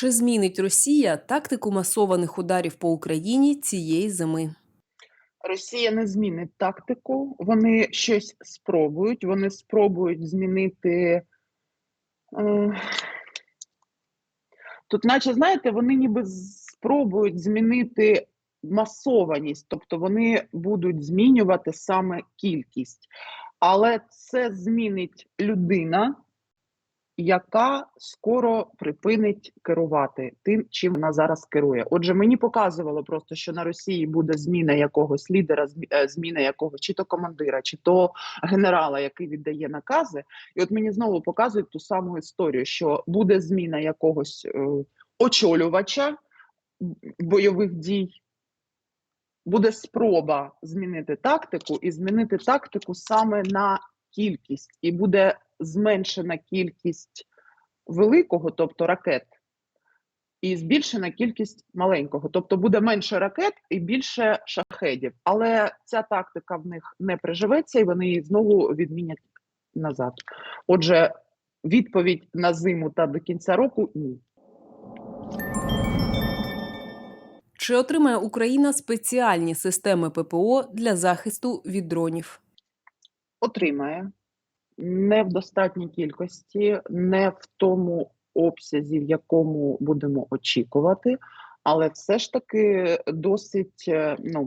Чи змінить Росія тактику масованих ударів по Україні цієї зими? Росія не змінить тактику, вони щось спробують. Вони спробують змінити. Е... Тут, наче, знаєте, вони ніби спробують змінити масованість, тобто вони будуть змінювати саме кількість. Але це змінить людина, яка скоро припинить керувати тим, чим вона зараз керує. Отже, мені показувало просто, що на Росії буде зміна якогось лідера, е, зміна якогось чи то командира, чи то генерала, який віддає накази. І от мені знову показують ту саму історію, що буде зміна якогось е, очолювача бойових дій. Буде спроба змінити тактику і змінити тактику саме на кількість, і буде зменшена кількість великого, тобто ракет, і збільшена кількість маленького. Тобто буде менше ракет і більше шахедів. Але ця тактика в них не приживеться, і вони її знову відмінять назад. Отже, відповідь на зиму та до кінця року ні. Чи отримає Україна спеціальні системи ППО для захисту від дронів? отримає не в достатній кількості, не в тому обсязі, в якому будемо очікувати, але все ж таки досить, е, ну,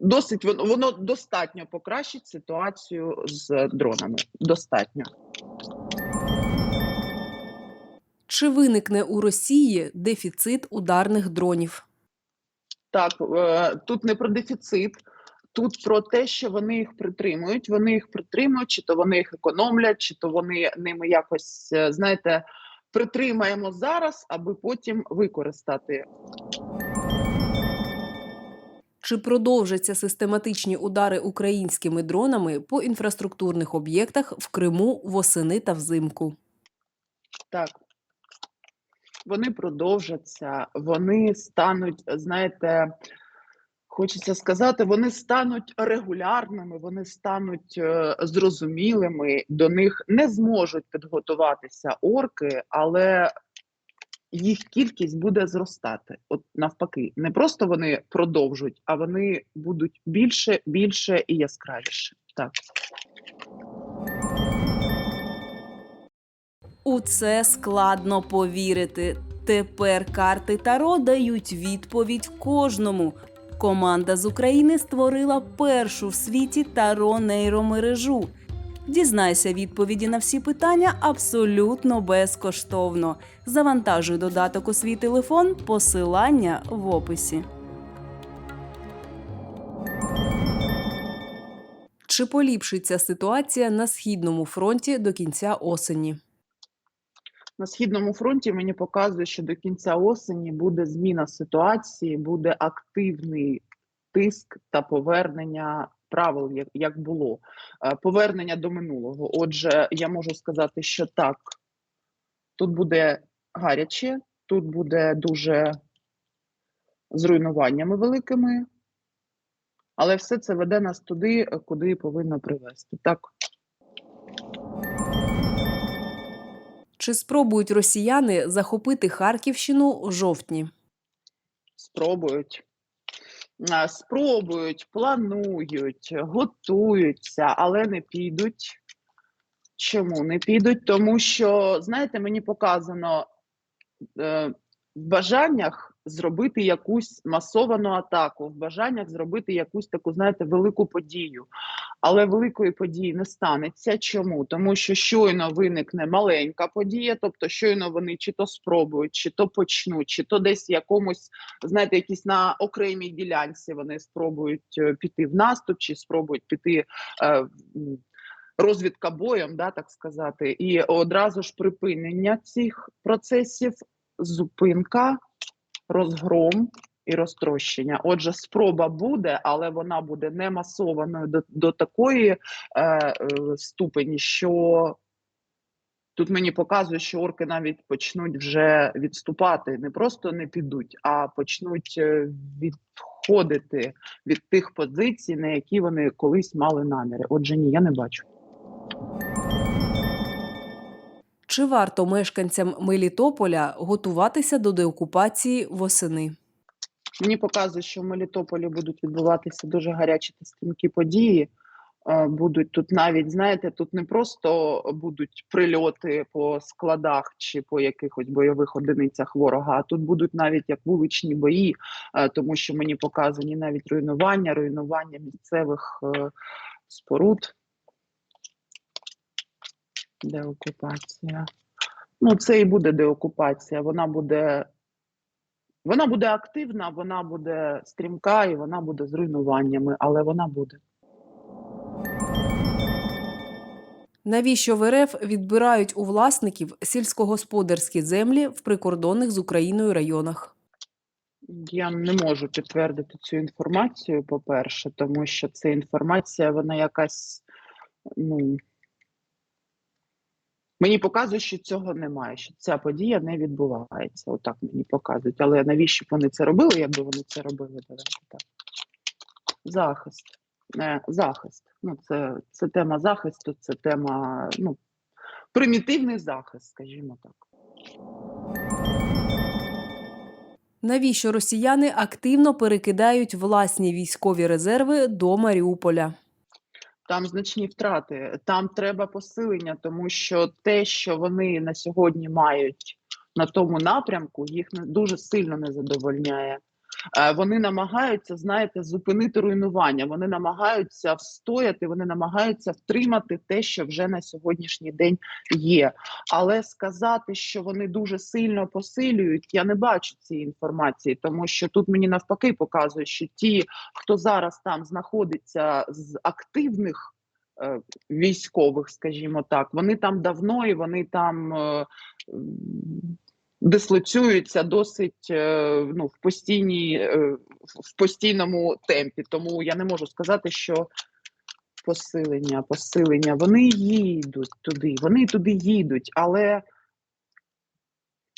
досить воно, воно достатньо покращить ситуацію з дронами. Достатньо. Чи виникне у Росії дефіцит ударних дронів? Так, е, тут не про дефіцит, тут про те, що вони їх притримують. Вони їх притримують, чи то вони їх економлять, чи то вони ними якось, е, знаєте, притримаємо зараз, аби потім використати. Чи продовжаться систематичні удари українськими дронами по інфраструктурних об'єктах в Криму восени та взимку? Так. Вони продовжаться, вони стануть, знаєте, хочеться сказати, вони стануть регулярними, вони стануть е, зрозумілими, до них не зможуть підготуватися орки, але їх кількість буде зростати. От навпаки, не просто вони продовжують, а вони будуть більше, більше і яскравіше. Так. У це складно повірити. Тепер карти Таро дають відповідь кожному. Команда з України створила першу в світі Таро нейромережу. Дізнайся відповіді на всі питання абсолютно безкоштовно. Завантажуй додаток у свій телефон, посилання в описі. Чи поліпшиться ситуація на східному фронті до кінця осені? На східному фронті мені показує, що до кінця осені буде зміна ситуації, буде активний тиск та повернення правил, як, як було, Е, повернення до минулого. Отже, я можу сказати, що так, тут буде гаряче, тут буде дуже з руйнуваннями великими, але все це веде нас туди, куди повинно привести. Так. Чи спробують росіяни захопити Харківщину у жовтні? спробують. Спробують, планують, готуються, але не підуть. Чому не підуть? Тому що, знаєте, мені показано е, в бажаннях зробити якусь масовану атаку, в бажаннях зробити якусь таку, знаєте, велику подію. Але великої події не станеться. Чому? Тому що щойно виникне маленька подія, тобто щойно вони чи то спробують, чи то почнуть, чи то десь якомусь, знаєте, якісь на окремій ділянці вони спробують е, піти в наступ, чи спробують піти. Е, Розвідка боєм, да, так сказати, і одразу ж припинення цих процесів, зупинка, розгром і розтрощення. Отже, спроба буде, але вона буде не масованою до, до такої е, е, ступені, що тут мені показує, що орки навіть почнуть вже відступати, не просто не підуть, а почнуть е, відходити від тих позицій, на які вони колись мали наміри. Отже, ні, я не бачу. Чи варто мешканцям Мелітополя готуватися до деокупації восени? Мені показує, що в Мелітополі будуть відбуватися дуже гарячі та стрімкі події. Е, Будуть тут навіть, знаєте, тут не просто будуть прильоти по складах чи по якихось бойових одиницях ворога, а тут будуть навіть як вуличні бої, е, тому що мені показані навіть руйнування, руйнування місцевих е, споруд. Деокупація. Ну, це і буде деокупація. Вона буде вона буде активна, вона буде стрімка і вона буде з руйнуваннями, але вона буде. Навіщо в РФ відбирають у власників сільськогосподарські землі в прикордонних з Україною районах? Я не можу підтвердити цю інформацію, по-перше, тому що ця інформація, вона якась, ну. Мені показує, що цього немає, що ця подія не відбувається. Отак мені показують. Але навіщо б вони це робили, якби вони це робили? Так. Захист. Е, захист. Ну, це, це тема захисту, це тема, ну, примітивний захист, скажімо так. Навіщо росіяни активно перекидають власні військові резерви до Маріуполя? Там значні втрати, там треба посилення, тому що те, що вони на сьогодні мають на тому напрямку, їх дуже сильно не задовольняє. Е, Вони намагаються, знаєте, зупинити руйнування. Вони намагаються встояти, вони намагаються втримати те, що вже на сьогоднішній день є. Але сказати, що вони дуже сильно посилюють, я не бачу цієї інформації, тому що тут мені навпаки показує, що ті, хто зараз там знаходиться з активних е, військових, скажімо так, вони там давно і вони там. Дислоцюються досить е, ну, в, постійній, е, в постійному темпі. Тому я не можу сказати, що посилення, посилення. Вони їдуть туди, вони туди їдуть, але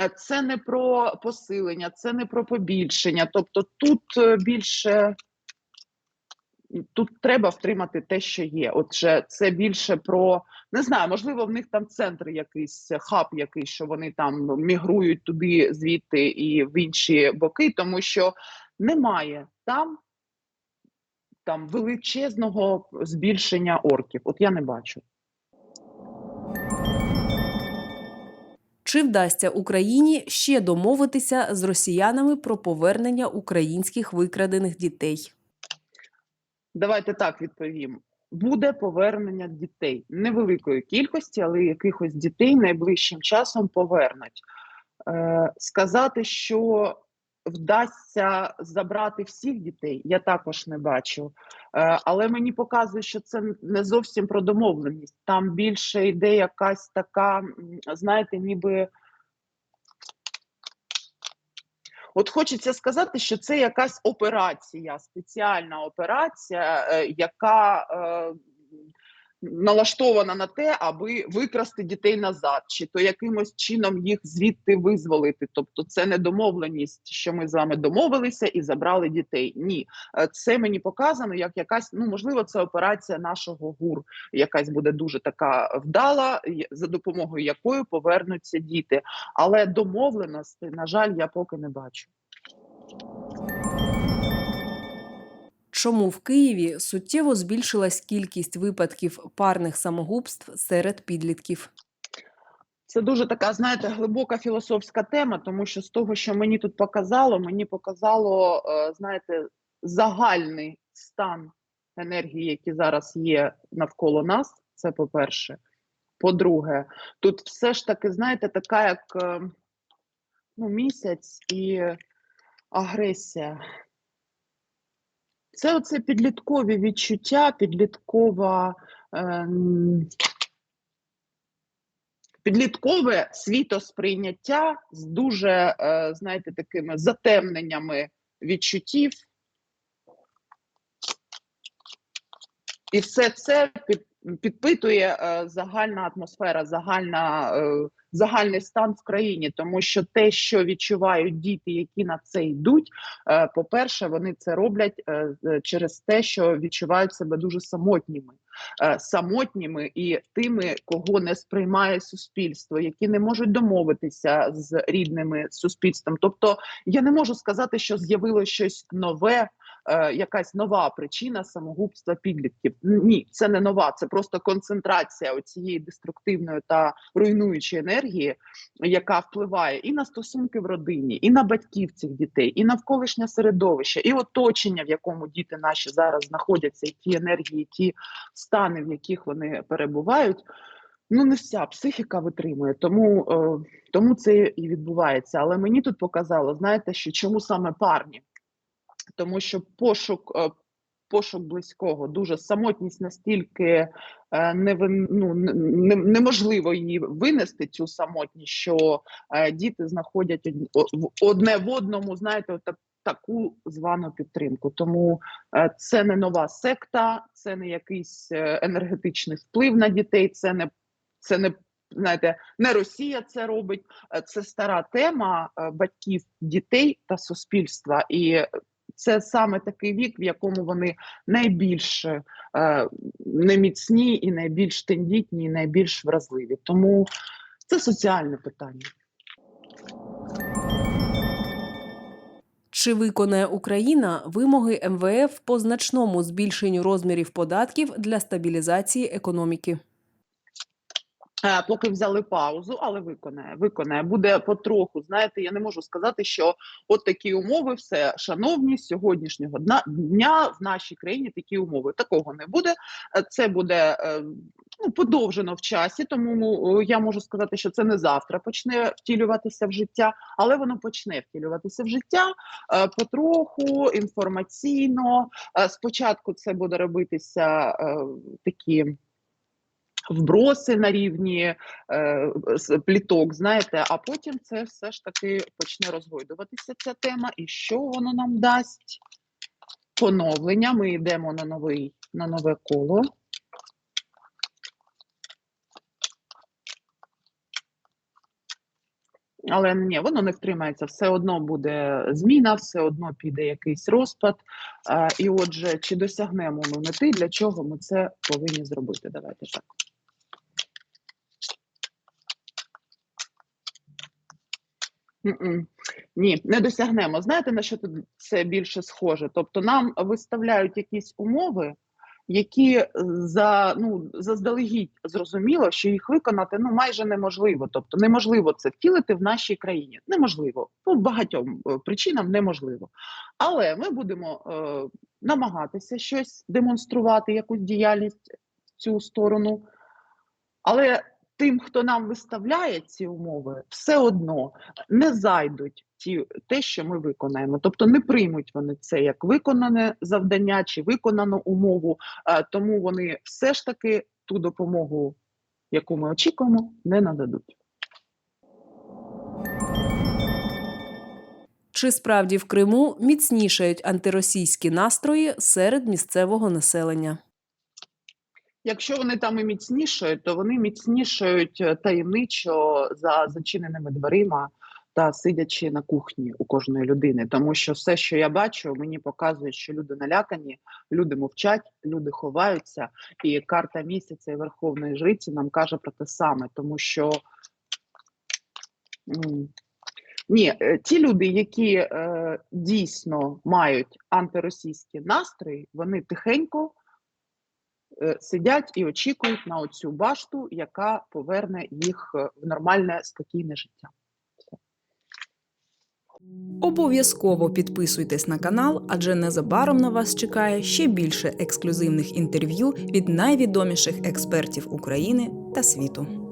е, це не про посилення, це не про побільшення. Тобто тут більше тут треба втримати те, що є. Отже, це більше про не знаю, можливо, в них там центр якийсь, хаб якийсь, що вони там мігрують туди, звідти і в інші боки, тому що немає там. Там величезного збільшення орків. От я не бачу. Чи вдасться Україні ще домовитися з росіянами про повернення українських викрадених дітей? Давайте так відповім. Буде повернення дітей невеликої кількості, але якихось дітей найближчим часом повернуть. Е, сказати, що вдасться забрати всіх дітей, я також не бачу. Е, але мені показує, що це не зовсім про домовленість. Там більше йде якась така, знаєте, ніби. От хочеться сказати, що це якась операція, спеціальна операція, е, яка е, налаштована на те, аби викрасти дітей назад, чи то якимось чином їх звідти визволити. Тобто, це не домовленість, що ми з вами домовилися і забрали дітей. Ні, Е, це мені показано як якась, ну можливо, це операція нашого гур, якась буде дуже така вдала, за допомогою якої повернуться діти. Але домовленості, на жаль, я поки не бачу. Чому в Києві суттєво збільшилась кількість випадків парних самогубств серед підлітків? Це дуже така, знаєте, глибока філософська тема, тому що з того, що мені тут показало, мені показало, е, знаєте, загальний стан енергії, які зараз є навколо нас. Це по-перше. По-друге, тут все ж таки, знаєте, така як е, ну, місяць і агресія. Це оце підліткові відчуття, підліткова. ем, підліткове світосприйняття з дуже, е, знаєте, такими затемненнями відчуттів. І все це під, підпитує е, загальна атмосфера, загальна, е, загальний стан в країні, тому що те, що відчувають діти, які на це йдуть, е, по-перше, вони це роблять е, е, через те, що відчувають себе дуже самотніми. Самотніми і тими, кого не сприймає суспільство, які не можуть домовитися з рідними суспільством. Тобто, я не можу сказати, що з'явилося щось нове, якась нова причина самогубства підлітків. Ні, це не нова, це просто концентрація цієї деструктивної та руйнуючої енергії, яка впливає і на стосунки в родині, і на батьків цих дітей, і навколишнє середовище, і оточення, в якому діти наші зараз знаходяться, і ті енергії, ті стани, в яких вони перебувають. Ну, не вся психіка витримує, тому, е, тому це і відбувається. Але мені тут показало, знаєте, що чому саме парні? Тому що пошук, е, пошук близького, дуже самотність настільки е, не, ну, не, не- неможливо її винести, цю самотність, що е, діти знаходять одне в одному, знаєте, от таку звану підтримку. Тому це не нова секта, це не якийсь енергетичний вплив на дітей, це не це не знаєте, не Росія це робить. Це стара тема батьків, дітей та суспільства. І це саме такий вік, в якому вони найбільш е, неміцні і найбільш тендітні, і найбільш вразливі. Тому це соціальне питання. Чи виконає Україна вимоги МВФ по значному збільшенню розмірів податків для стабілізації економіки? Е, Поки взяли паузу, але виконає, виконає. Буде потроху. Знаєте, я не можу сказати, що от такі умови, все, шановні, з сьогоднішнього дна, дня в нашій країні такі умови. Такого не буде. Е, Це буде е, ну, подовжено в часі, тому е, я можу сказати, що це не завтра почне втілюватися в життя, але воно почне втілюватися в життя потроху, інформаційно. Спочатку це буде робитися такі вброси на рівні е, пліток, знаєте, а потім це все ж таки почне розгойдуватися ця тема. І що воно нам дасть? Поновлення. Ми йдемо на новий на нове коло. Але ні, воно не втримається. Все одно буде зміна, все одно піде якийсь розпад. І отже, чи досягнемо ми мети, для чого ми це повинні зробити? Давайте так. М-м. Ні, не досягнемо. Знаєте, на що тут це більше схоже? Тобто нам виставляють якісь умови, які е, за ну заздалегідь зрозуміло, що їх виконати ну майже неможливо. Тобто неможливо це втілити в нашій країні. Неможливо по багатьом е, причинам неможливо. Але ми будемо е, намагатися щось демонструвати, якусь діяльність в цю сторону. Але тим, хто нам виставляє ці умови, все одно не зайдуть ті, те, що ми виконаємо. Тобто не приймуть вони це як виконане завдання чи виконану умову, е, тому вони все ж таки ту допомогу, яку ми очікуємо, не нададуть. Чи справді в Криму міцнішають антиросійські настрої серед місцевого населення? Якщо вони там і міцнішають, то вони міцнішають е, таємничо за зачиненими дверима та сидячи на кухні у кожної людини. Тому що все, що я бачу, мені показує, що люди налякані, люди мовчать, люди ховаються. І карта місяця і верховної жриці нам каже про те саме, тому що ні, е, ті люди, які е, дійсно мають антиросійські настрої, вони тихенько сидять і очікують на оцю башту, яка поверне їх е, в нормальне спокійне життя. Обов'язково підписуйтесь на канал, адже незабаром на вас чекає ще більше ексклюзивних інтерв'ю від найвідоміших експертів України та світу.